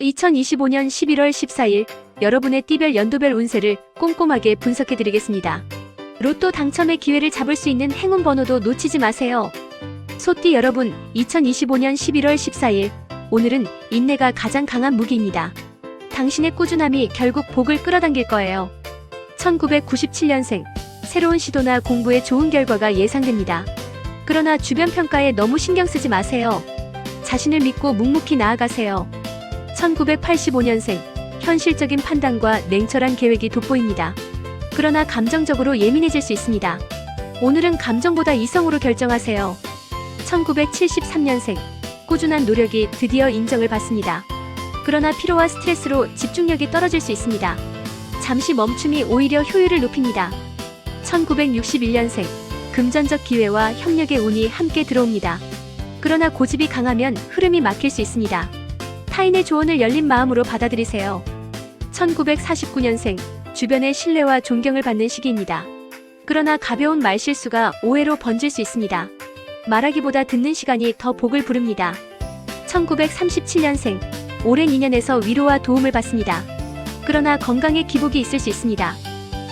2025년 11월 14일 여러분의 띠별 연도별 운세를 꼼꼼하게 분석해 드리겠습니다. 로또 당첨의 기회를 잡을 수 있는 행운 번호도 놓치지 마세요. 소띠 여러분, 2025년 11월 14일 오늘은 인내가 가장 강한 무기입니다. 당신의 꾸준함이 결국 복을 끌어당길 거예요. 1997년생 새로운 시도나 공부에 좋은 결과가 예상됩니다. 그러나 주변 평가에 너무 신경 쓰지 마세요. 자신을 믿고 묵묵히 나아가세요. 1985년생 현실적인 판단과 냉철한 계획이 돋보입니다. 그러나 감정적으로 예민해질 수 있습니다. 오늘은 감정보다 이성으로 결정하세요. 1973년생 꾸준한 노력이 드디어 인정을 받습니다. 그러나 피로와 스트레스로 집중력이 떨어질 수 있습니다. 잠시 멈춤이 오히려 효율을 높입니다. 1961년생 금전적 기회와 협력의 운이 함께 들어옵니다. 그러나 고집이 강하면 흐름이 막힐 수 있습니다. 타인의 조언을 열린 마음으로 받아들이세요. 1949년생 주변의 신뢰와 존경을 받는 시기입니다. 그러나 가벼운 말실수가 오해로 번질 수 있습니다. 말하기보다 듣는 시간이 더 복을 부릅니다. 1937년생 오랜 인연에서 위로와 도움을 받습니다. 그러나 건강에 기복이 있을 수 있습니다.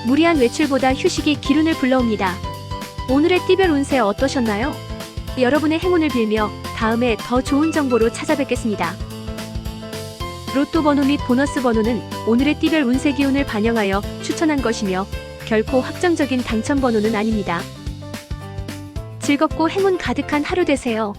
무리한 외출보다 휴식이 기운을 불러옵니다. 오늘의 띠별 운세 어떠셨나요? 여러분의 행운을 빌며 다음에 더 좋은 정보로 찾아뵙겠습니다. 로또 번호 및 보너스 번호는 오늘의 띠별 운세 기운을 반영하여 추천한 것이며 결코 확정적인 당첨 번호는 아닙니다. 즐겁고 행운 가득한 하루 되세요.